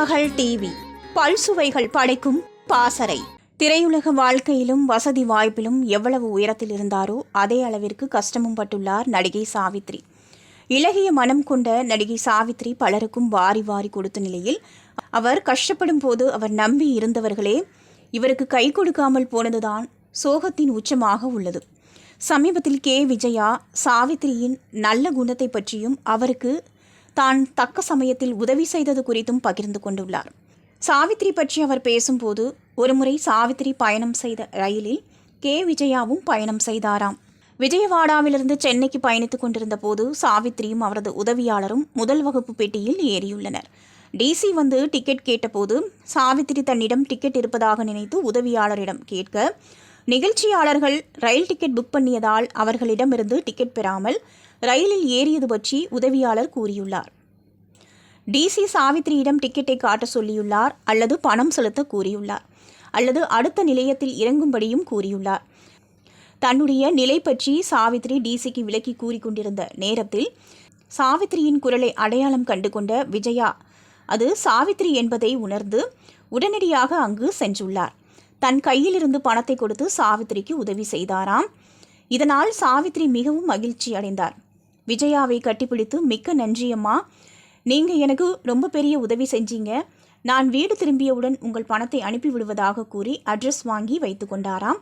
மகள் டிவி. பல்சுவைகள் படைக்கும் பாசறை. திரையுலக வாழ்க்கையிலும் வசதி வாய்ப்பிலும் எவ்வளவு உயரத்தில் இருந்தாரோ அதே அளவிற்கு கஷ்டமும் பட்டுள்ளார் நடிகை சாவித்ரி. இலகிய மனம் கொண்ட நடிகை சாவித்ரி பலருக்கும் வாரி வாரி கொடுத்த நிலையில் அவர் கஷ்டப்படும் போது அவர் நம்பி இருந்தவர்களே இவருக்கு கை கொடுக்காமல் போனதுதான் சோகத்தின் உச்சமாக உள்ளது. சமீபத்தில் கே. விஜயா சாவித்திரியின் நல்ல குணத்தை பற்றியும் அவருக்கு தான் தக்க சமயத்தில் உதவி செய்தது குறித்தும் பகிர்ந்து கொண்டுள்ளார். சாவித்திரி பற்றி அவர் பேசும்போது ஒருமுறை சாவித்திரி பயணம் செய்த ரயிலில் கே. விஜயாவும் பயணம் செய்தாராம். விஜயவாடாவிலிருந்து சென்னைக்கு பயணித்துக் கொண்டிருந்த போது சாவித்திரியும் அவரது உதவியாளரும் முதல் வகுப்பு பெட்டியில் ஏறியுள்ளனர். டிசி வந்து டிக்கெட் கேட்டபோது சாவித்திரி தன்னிடம் டிக்கெட் இருப்பதாக நினைத்து உதவியாளரிடம் கேட்க நிகழ்ச்சியாளர்கள் ரயில் டிக்கெட் புக் பண்ணியதால் அவர்களிடமிருந்து டிக்கெட் பெறாமல் ரயிலில் ஏறியது பற்றி உதவியாளர் கூறியுள்ளார். டிசி சாவித்திரியிடம் டிக்கெட்டை காட்ட சொல்லியுள்ளார் அல்லது பணம் செலுத்த கூறியுள்ளார் அல்லது அடுத்த நிலையத்தில் இறங்கும்படியும் கூறியுள்ளார். தன்னுடைய நிலை பற்றி சாவித்ரி டிசிக்கு விலக்கி கூறிக்கொண்டிருந்த நேரத்தில் சாவித்திரியின் குரலை அடையாளம் கண்டுகொண்ட விஜயா அது சாவித்ரி என்பதை உணர்ந்து உடனடியாக அங்கு சென்றுள்ளார். தன் கையிலிருந்து பணத்தை கொடுத்து சாவித்திரிக்கு உதவி செய்தாராம். இதனால் சாவித்ரி மிகவும் மகிழ்ச்சி அடைந்தார் விஜயாவை கட்டிப்பிடித்து மிக்க நன்றியம்மா. நீங்கள் எனக்கு ரொம்ப பெரிய உதவி செஞ்சீங்க. நான் வீடு திரும்பியவுடன் உங்கள் பணத்தை அனுப்பிவிடுவதாக கூறி அட்ரஸ் வாங்கி வைத்து கொண்டாராம்.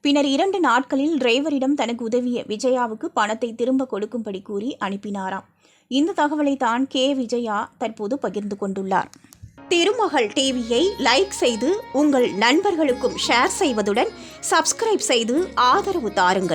பின்னர் இரண்டு நாட்களில் டிரைவரிடம் தனக்கு உதவிய விஜயாவுக்கு பணத்தை திரும்ப கொடுக்கும்படி கூறி அனுப்பினாராம். இந்த தகவலை தான் கே. விஜயா தற்போது பகிர்ந்து கொண்டுள்ளார். திருமகள் டிவியை லைக் செய்து உங்கள் நண்பர்களுக்கும் ஷேர் செய்வதுடன் சப்ஸ்கிரைப் செய்து ஆதரவு தாருங்கள்.